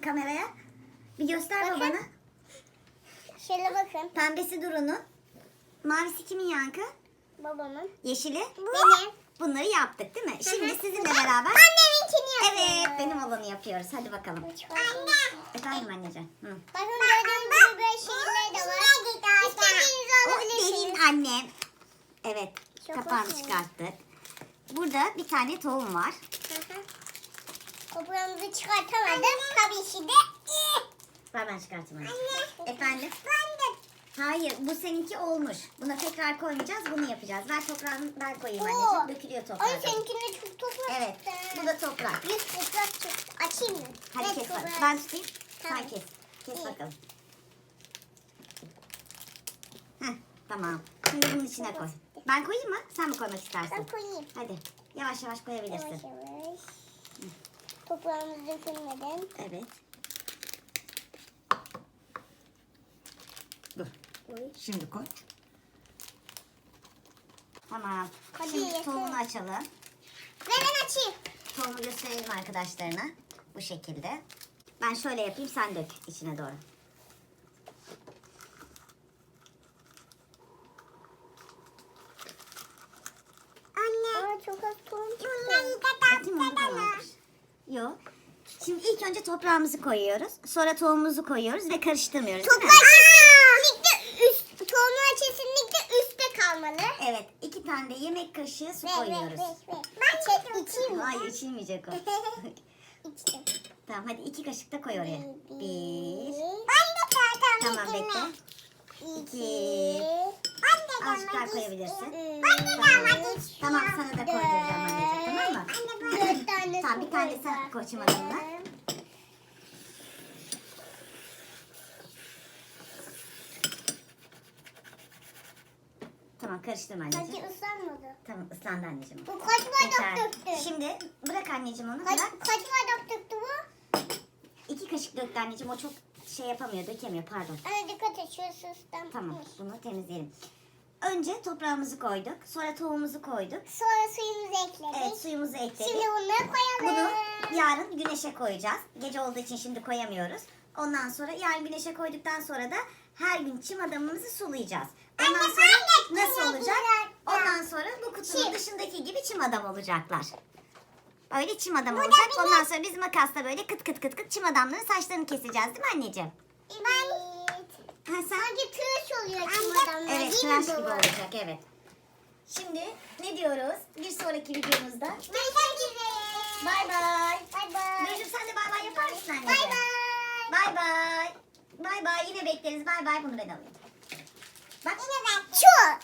kameraya. Bir göster Bakın. babana. Şöyle bakın. Pembesi Duru'nun. Mavisi kimin yankı? Babamın. Yeşili. Benim. Bunları yaptık değil mi? Şimdi Hı hı. sizinle beraber. Anneminkini yapıyorum. Evet benim olanı yapıyoruz. Hadi bakalım. Anne. Efendim anneciğim. Hı. Bakın gördüğünüz gibi böyle şeyler de var. İstediğinizi O alabilirsiniz. benim annem. Evet. Çok Kapağını çıkarttık. Burada bir tane tohum var. Hı hı. Toprağımızı çıkartamadım. Tabii ki de. Ben çıkartayım anne. Anne. Efendim? Ben de. Hayır bu seninki olmuş. Buna tekrar koymayacağız. Bunu yapacağız. Ver toprağını ben koyayım Oo. anneciğim. Dökülüyor Ay toprağa. seninkinde çok toprak Evet. çıktı. Bu da toprak. Yüz toprak çıktı. Açayım mı? Hadi Evet, kes toprak. bak. Ben tutayım. Tamam. Sen kes. Kes İyi. bakalım. Heh, tamam. Şimdi bunun içine koy. Ben koyayım mı? Sen mi koymak istersin? Ben koyayım. Hadi. Yavaş yavaş koyabilirsin. Yavaş yavaş. Toprağımız dökülmeden. Evet. Dur. Şimdi koy. Tamam. Hadi Şimdi yeter. tohumunu açalım. Ve ben açayım. Tohumu gösterelim arkadaşlarına. Bu şekilde. Ben şöyle yapayım sen dök içine doğru. Anne. Aa, çok az tohum çıktı. Bakayım onu tamamdır. Yok. Şimdi ilk önce toprağımızı koyuyoruz. Sonra tohumumuzu koyuyoruz ve karıştırmıyoruz? Toprak kesinlikle üst, tohumlar kesinlikle üstte kalmalı. Evet. iki tane de yemek kaşığı su koyuyoruz. ver, ver. Ben de içeyim mi? Hayır içilmeyecek o. İçtim. tamam hadi iki kaşık da koy oraya. Bir. Ben de zaten Tamam bekle. İki. Ben de Azıcık daha koyabilirsin. Ben de Tamam. görmek Tamam, sana da koyduracağım anneciğim, tamam mı? Dört tane Tamam, bir tane sen koy çimentonuna. Tamam karıştırma anneciğim. Sanki ıslanmadı. Tamam ıslandı anneciğim. Bu kaç bardak döktü? Şimdi bırak anneciğim onu. Kaç, Bırak. kaç bardak döktü bu? İki kaşık döktü anneciğim. O çok şey yapamıyor, dökemiyor pardon. Anne dikkat et şu ıslanmış. Tamam bunu temizleyelim. Önce toprağımızı koyduk. Sonra tohumumuzu koyduk. Sonra suyumuzu ekledik. Evet suyumuzu ekledik. Şimdi bunları koyalım. Bunu yarın güneşe koyacağız. Gece olduğu için şimdi koyamıyoruz. Ondan sonra yarın güneşe koyduktan sonra da her gün çim adamımızı sulayacağız. Ondan Anne, sonra de nasıl olacak? Ondan sonra bu kutunun Çim. dışındaki gibi çim adam olacaklar. Öyle çim adam Bu olacak. Ondan sonra biz makasla böyle kıt kıt kıt kıt çim adamların saçlarını keseceğiz değil mi anneciğim? Ben... Ha, sen? Sanki tıraş oluyor çim adamlar Evet değil tıraş mi gibi baba? olacak evet. Şimdi ne diyoruz? Bir sonraki videomuzda. Görüşmek üzere. Bay bay. Bay bay. Necip sen de bay bay yapar mısın anneciğim? Bay bay. Bay bay. Bay bay yine bekleriz. Bay bay bunu ben alayım. Bak. Şu.